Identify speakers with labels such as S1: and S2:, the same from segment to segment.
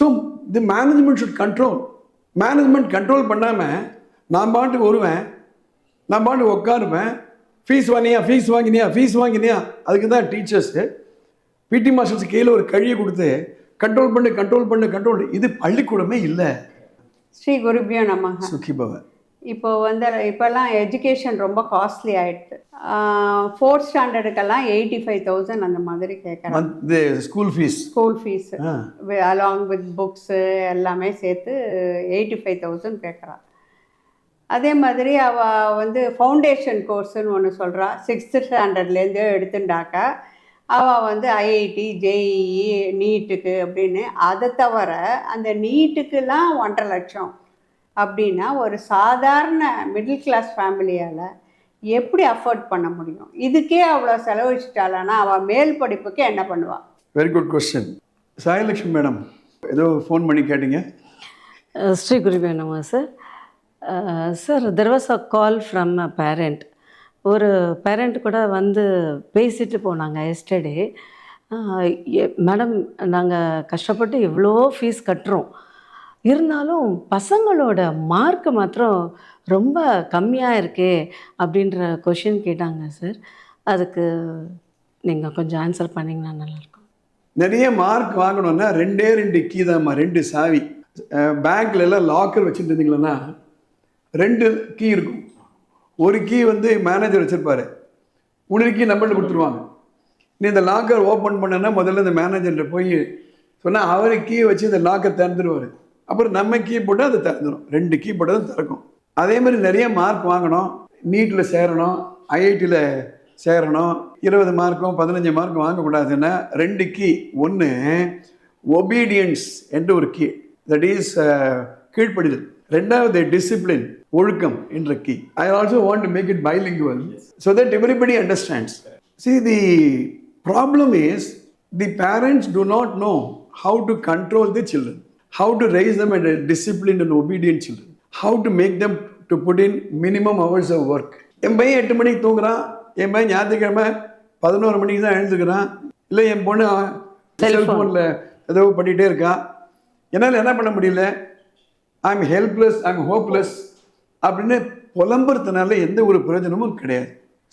S1: So the management should control management control பண்ணாமல் நான் பாட்டுக்கு வருவேன் நான் பாட்டுக்கு உட்காருவேன் ஃபீஸ் வாங்கினியா ஃபீஸ் வாங்கினியா ஃபீஸ் வாங்கினியா. அதுக்கு தான் டீச்சர்ஸு பிடி மாஸ்டர்ஸ் கீழே ஒரு கழியை கொடுத்து கண்ட்ரோல் பண்ணு கண்ட்ரோல் பண்ணு கண்ட்ரோல் இது பள்ளிக்கூடமே இல்லை.
S2: ஸ்ரீ குருபியோ நமக.
S1: சுக்கி பவன்
S2: இப்போ வந்து இப்போல்லாம் எஜுகேஷன் ரொம்ப காஸ்ட்லி ஆயிடுது ஃபோர்த் ஸ்டாண்டர்டுக்கெல்லாம் எயிட்டி ஃபைவ் தௌசண்ட் அந்த மாதிரி கேட்குறாங்க
S1: school fees
S2: school fees along with books எல்லாமே சேர்த்து எயிட்டி ஃபைவ் தௌசண்ட் கேட்குறான் அதே மாதிரி அவள் வந்து ஃபவுண்டேஷன் கோர்ஸுன்னு ஒன்று சொல்கிறா சிக்ஸ்த்து ஸ்டாண்டர்ட்லேருந்து எடுத்துட்டாக்கா அவள் வந்து ஐஐடி ஜேஇஇ நீட்டுக்கு அப்படின்னு அதை தவிர அந்த நீட்டுக்கெல்லாம் ஒன்றரை லட்சம். அப்படின்னா ஒரு சாதாரண மிடில் கிளாஸ் ஃபேமிலியால் எப்படி அஃபோர்ட் பண்ண முடியும்? இதுக்கே அவ்வளோ செலவழிச்சிட்டாளானா அவள் மேல் படிப்புக்கு என்ன பண்ணுவாள்
S1: very good question Sayalakshmi madam ஏதோ ஃபோன் பண்ணி கேட்டீங்க?
S3: Guruve Namah, sir. Uh, sir, there was a call from a parent. ஒரு பேரண்ட் கூட வந்து பேசிட்டு போனாங்க எஸ்டர்டே மேடம் நாங்கள் கஷ்டப்பட்டு எவ்வளோ ஃபீஸ் கட்டுறோம். இருந்தாலும் பசங்களோட மார்க் மாத்திரம் ரொம்ப கம்மியாக இருக்கே அப்படின்ற கொஷின் கேட்டாங்க சார் அதுக்கு நீங்கள் கொஞ்சம் ஆன்சர் பண்ணிங்கன்னா நல்லாயிருக்கும்.
S1: நிறைய மார்க் வாங்கணும்னா ரெண்டே ரெண்டு கீ தான்மா ரெண்டு சாவி. பேங்க்ல எல்லாம் லாக்கர் வச்சுட்டு இருந்தீங்களன்னா ரெண்டு கீ இருக்கும். ஒரு கீ வந்து மேனேஜர் வச்சுருப்பாரு. இன்னொரு கீ நம்மள்ட்ட கொடுத்துருவாங்க. நீ இந்த லாக்கர் ஓப்பன் பண்ணனா முதல்ல இந்த மேனேஜர்கிட்ட போய் சொன்னால் அவர் கீ வச்சு இந்த லாக்கர் திறந்துருவார். அப்புறம் நம்ம கீ போட்டு அது திறந்துடும் ரெண்டு கீ போட்டு தான் திறக்கும். அதே மாதிரி நிறைய மார்க் வாங்கணும். நீட்டில் சேரணும் ஐஐடியில் சேரணும். இருபது மார்க்கும் பதினஞ்சு மார்க்கும் வாங்கக்கூடாதுன்னா ரெண்டு கீ ஒன்று ஒபீடியன்ஸ் என்ற ஒரு கீ தட் இஸ் கீழ்ப்படிதல். ரெண்டாவது டிசிப்ளின் ஒழுக்கம் என்ற key I also want to make it bilingual so that everybody understands. See the problem is the parents do not know how to control the children. How to raise them as a disciplined and obedient children. How to make them to put in minimum hours of work. என் பையன் எட்டு மணிக்கு தூங்குறான். என் பையன் ஞாயிற்றுக்கிழமை பதினோரு மணிக்கு தான் எழுந்துக்கிறான். இல்லை என் பொண்ணு செல்ஃபோனில் ஏதோ பண்ணிகிட்டே இருக்கா. என்னால் என்ன பண்ண முடியல? ஐம் ஹெல்ப்லெஸ் ஐம் ஹோப்லெஸ் அப்படின்னு புலம்புறதுனால எந்த ஒரு பிரயோஜனமும் கிடையாது.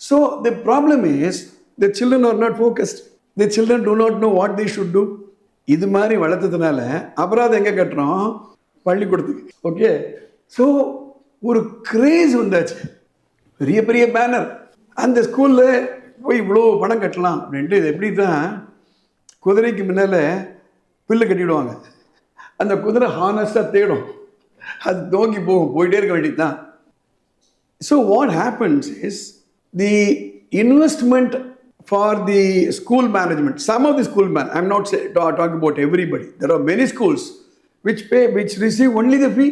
S1: So the problem is the children are not focused the children do not know what they should do. இது மாதிரி வளர்த்ததுனால அபராதம் எங்கே கட்டுறோம்? பள்ளிக்கூடத்துக்கு. ஓகே ஸோ ஒரு கிரேஸ் வந்தாச்சு. பெரிய பெரிய பேனர் அந்த ஸ்கூலில் போய் இவ்வளோ பணம் கட்டலாம் அப்படின்ட்டு இது எப்படி தான் குதிரைக்கு முன்னால் புல்லு கட்டிவிடுவாங்க அந்த குதிரை ஹானஸ்டாக தேடும். அது தோங்கி போகும். போயிட்டே இருக்க வேண்டியது தான் so what happens is the investment for the school management some of the school man I'm not talk about everybody there are many schools which pay which receive only the fee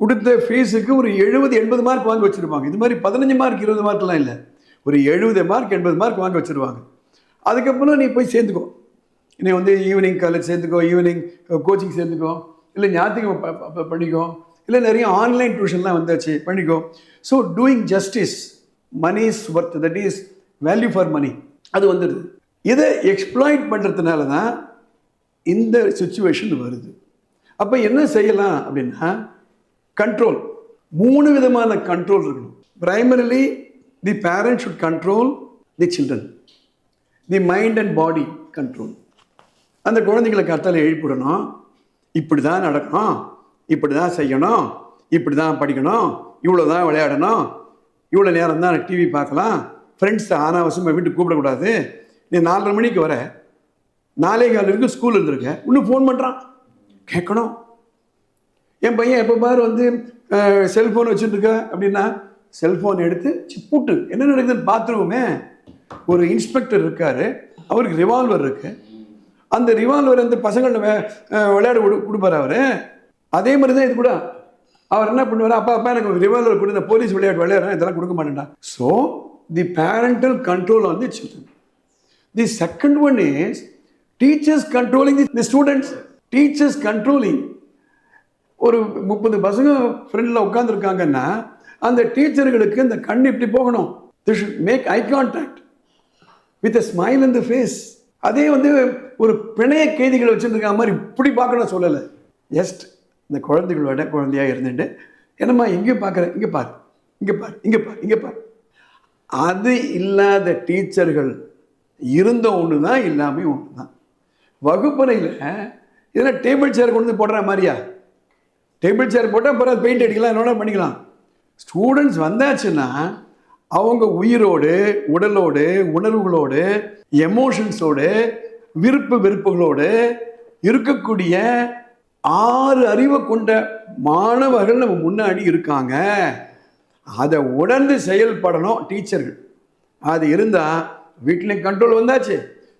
S1: கொடுத்த ஃபீஸுக்கு ஒரு எழுபது எண்பது mark வாங்கி வச்சுருப்பாங்க. இது மாதிரி பதினஞ்சு மார்க் இருபது மார்க்லாம் இல்லை. ஒரு எழுபது மார்க் எண்பது மார்க் வாங்கி வச்சுருவாங்க. அதுக்கப்புறம் நீ போய் சேர்ந்துக்கோ. நீ வந்து ஈவினிங் காலேஜ் சேர்ந்துக்கோ ஈவினிங் கோச்சிங் சேர்ந்துக்கோ இல்லை ஞாயிற்றுக்கிழமை பண்ணிக்கோ இல்லை நிறைய ஆன்லைன் டியூஷன்லாம் வந்தாச்சு பண்ணிக்கோ. So doing justice money is worth that is value for money அது வந்துடுது. இதை எக்ஸ்ப்ளாய்ட் பண்ணுறதுனால தான் இந்த சுச்சுவேஷன் வருது. அப்போ என்ன செய்யலாம் அப்படின்னா கண்ட்ரோல் மூணு விதமான கண்ட்ரோல் இருக்கணும். Primarily the parent should control the children the mind and body control அந்த குழந்தைங்களை கத்தால் எழுப்பிடணும் இப்படி தான் நடக்கணும். இப்படி தான் செய்யணும். இப்படி தான் படிக்கணும். இவ்வளோ தான் விளையாடணும். இவ்வளோ நேரம் தான் டிவி பார்க்கலாம். ஃப்ரெண்ட்ஸ் அனாவசியமாக வீட்டுக்கு கூப்பிடக்கூடாது. நீ நாலரை மணிக்கு வர. நாலே கால் வரைக்கும் ஸ்கூல் இருந்திருக்க. இன்னும் ஃபோன் பண்ணுறான் கேட்கணும். என் பையன் எப்போ பாரு வந்து செல்ஃபோன் வச்சுட்டு இருக்க அப்படின்னா செல்ஃபோன் எடுத்து சிப்பூட்டு என்ன நடக்குதுன்னு பார்த்துருவோமே. ஒரு இன்ஸ்பெக்டர் இருக்காரு. அவருக்கு ரிவால்வர் இருக்கு. அந்த ரிவால்வர் அந்த பசங்கள்ட்ட விளையாட கொடு கொடுப்பார் அவர். அதே மாதிரி தான் இது கூட. அவர் என்ன பண்ணுவார்? அப்பா அப்பா எனக்கு ரிவால்வர் கொடு இந்த போலீஸ் விளையாட்டு விளையாடுறேன். இதெல்லாம் கொடுக்க மாட்டேன்டா. So the parental control on the children the second one is teachers controlling the students teachers controlling ஒரு முப்பது பசங்க ஃப்ரெண்டில் உட்காந்துருக்காங்கன்னா அந்த டீச்சர்களுக்கு இந்த கண் இப்படி போகணும். The should make eye contact with a smile in the face அதே வந்து ஒரு பிணைய கைதிகளை வச்சுருக்க மாதிரி இப்படி பார்க்கணும் சொல்லலை. ஜஸ்ட் இந்த குழந்தைகளோட குழந்தையா இருந்துட்டு என்னம்மா இங்கே பார்க்குறேன் இங்கே பார் இங்கே பாரு இங்கே பார் இங்கே பார். அது இல்லாத டீச்சர்கள் இருந்த ஒன்று தான் இல்லாமல் ஒன்று தான் வகுப்பறையில் இதெல்லாம் டேபிள் சேர் கொண்டு வந்து போடுற மாதிரியா? டேபிள் சேர் போட்டால் அப்புறம் பெயிண்ட் அடிக்கலாம் என்னோட பண்ணிக்கலாம். ஸ்டூடெண்ட்ஸ் வந்தாச்சுன்னா அவங்க உயிரோடு உடலோடு உணர்வுகளோடு எமோஷன்ஸோடு விருப்பு வெறுப்புகளோடு இருக்கக்கூடிய ஆறு அறிவை கொண்ட மாணவர்கள் நம்ம முன்னாடி இருக்காங்க. அதை உணர்ந்து செயல்படணும் டீச்சர்கள். அது இருந்தால் வீட்லேயும் கண்ட்ரோல் வந்தாச்சு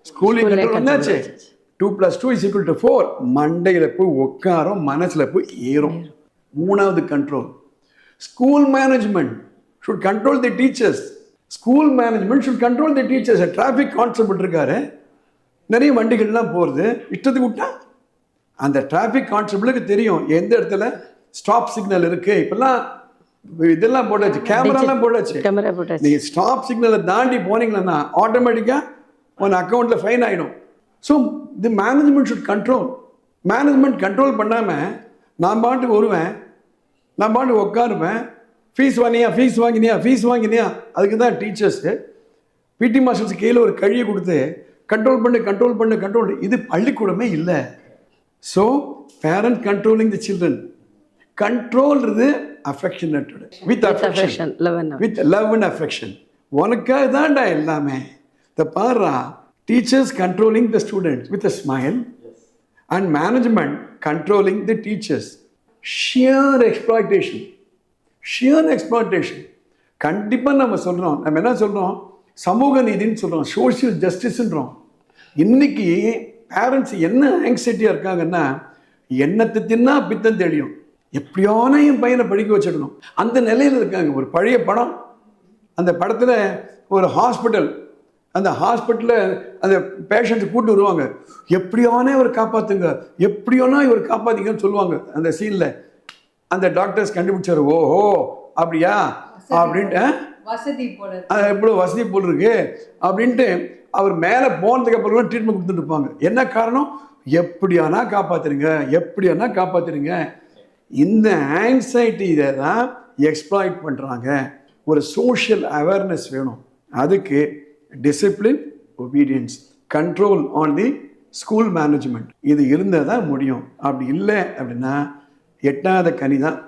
S1: ஸ்கூல்லையும் கண்ட்ரோல் வந்தாச்சு. Two plus two is equal to four மண்டையில் போய் உட்காரும் மனசில் போய் ஏறும். மூணாவது control school management should control the teachers school management should control the teachers traffic constable இருக்காரு. நிறைய வண்டிகள்லாம் போகிறது இஷ்டத்துக்கு விட்டா? அந்த டிராஃபிக் கான்ஸ்டபிளுக்கு தெரியும். எந்த இடத்துல? ஸ்டாப் சிக்னல் இருக்கு. இப்பெல்லாம் இதெல்லாம் போட்டாச்சு. கேமராலாம் போட்டாச்சு.
S3: கேமரா போட்டாச்சு.
S1: நீங்கள் ஸ்டாப் சிக்னலை தாண்டி போனீங்கன்னா ஆட்டோமேட்டிக்காக உன் அக்கௌண்ட்டில் ஃபைன் ஆகிடும் so the management should control management control பண்ணாமல் நான் பாட்டுக்கு வருவேன் நான் பாட்டுக்கு உட்காருவேன் ஃபீஸ் வாங்கினியா ஃபீஸ் வாங்கினியா ஃபீஸ் வாங்கினியா. அதுக்கு தான் டீச்சர்ஸு பிடி மாஸ்டர்ஸ் கீழே ஒரு கழியை கொடுத்து கண்ட்ரோல் பண்ணு கண்ட்ரோல் பண்ணு கண்ட்ரோல் இது பள்ளிக்கூடமே இல்லை. So parent controlling the children கண்ட்ரோல்றது affectionated with affection with love and affection உனக்காக தான்டா எல்லாமே. இந்த பாருடா teachers controlling the students with a smile and management controlling the teachers sheer exploitation sheer exploitation கண்டிப்பாக நம்ம சொல்கிறோம் நம்ம என்ன சொல்கிறோம் சமூக நீதின்னு சொல்கிறோம் சோஷியல் ஜஸ்டிஸ்ன்றோம் இன்னைக்கு பேரண்ட்ஸ் என்ன ஆங்ஸைட்டியாக இருக்காங்கன்னா எண்ணத்தை தின்னா பித்தம் தெளியும். எப்படியான என் பையனை படிக்க வச்சிடணும். அந்த நிலையில் இருக்காங்க. ஒரு பழைய படம். அந்த படத்தில் ஒரு ஹாஸ்பிட்டல் அந்த ஹாஸ்பிட்டலில் அந்த பேஷண்ட்டை கூட்டு வருவாங்க. எப்படியானே இவர் காப்பாற்றுங்க எப்படியானா இவர் காப்பாற்றிங்கன்னு சொல்லுவாங்க. அந்த சீனில் அந்த டாக்டர்ஸ் கண்டுபிடிச்சாரு. ஓஹோ அப்படியா? அப்படின்ட்டு
S2: வசதி போல
S1: எவ்வளோ வசதி போல் இருக்கு. அப்படின்ட்டு அவர் மேலே போனதுக்கு அப்புறம் ட்ரீட்மெண்ட் கொடுத்துட்டு இருப்பாங்க. என்ன காரணம்? எப்படியானா காப்பாத்துறீங்க எப்படியானா காப்பாத்துறீங்க இந்த ஆங்ஸைட்டி இதை தான் எக்ஸ்ப்ளாய்ட் பண்ணுறாங்க ஒரு சோஷியல் அவேர்னஸ் வேணும். அதுக்கு discipline obedience control on the school management இது இருந்தால் தான் முடியும். அப்படி இல்லை அப்படின்னா எட்டாத கனி தான்